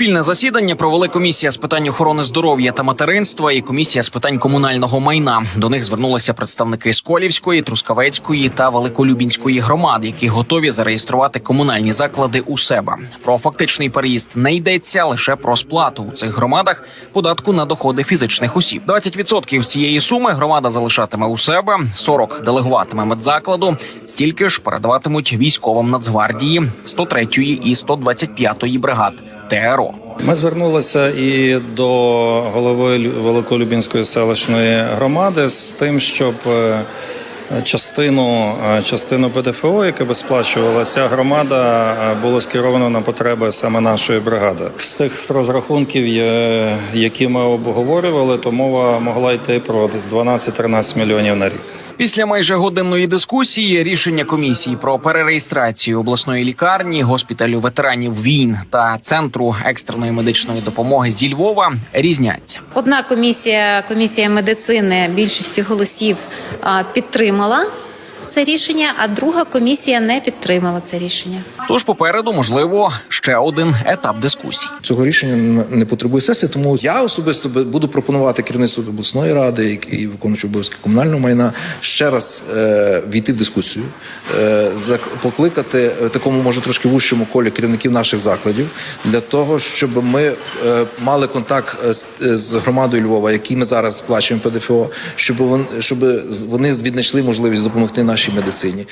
Спільне засідання провели комісія з питань охорони здоров'я та материнства і комісія з питань комунального майна. До них звернулися представники Сколівської, Трускавецької та Великолюбінської громад, які готові зареєструвати комунальні заклади у себе. Про фактичний переїзд не йдеться лише про сплату у цих громадах податку на доходи фізичних осіб. 20% цієї суми громада залишатиме у себе, 40 делегуватиме медзакладу, стільки ж передаватимуть військовим Нацгвардії 103-ї і 125-ї бригад ТРО. Ми звернулися і до голови Лю- Великолюбінської селищної громади з тим, щоб е, частину, е, частину ПДФО, яке би сплачувала ця громада, е, було скеровано на потреби саме нашої бригади. З тих розрахунків, які ми обговорювали, то мова могла йти про десь 12-13 мільйонів на рік. Після майже годинної дискусії рішення комісії про перереєстрацію обласної лікарні, госпіталю ветеранів війн та центру екстреної медичної допомоги зі Львова різняться. Одна комісія, комісія медицини більшістю голосів підтримала це рішення, а друга комісія не підтримала це рішення. Тож попереду можливо ще один етап дискусій. Цього рішення не потребує сесії, тому я особисто би- буду пропонувати керівництву обласної ради і- виконуючи обов'язки комунального майна ще раз е, війти в дискусію, е, покликати е, такому може трошки вущому колі керівників наших закладів для того, щоб ми е, мали контакт е, з, е, з громадою Львова, який ми зараз сплачуємо ПДФО, щоб вони щоб з- вони віднайшли можливість допомогти нашій медицині.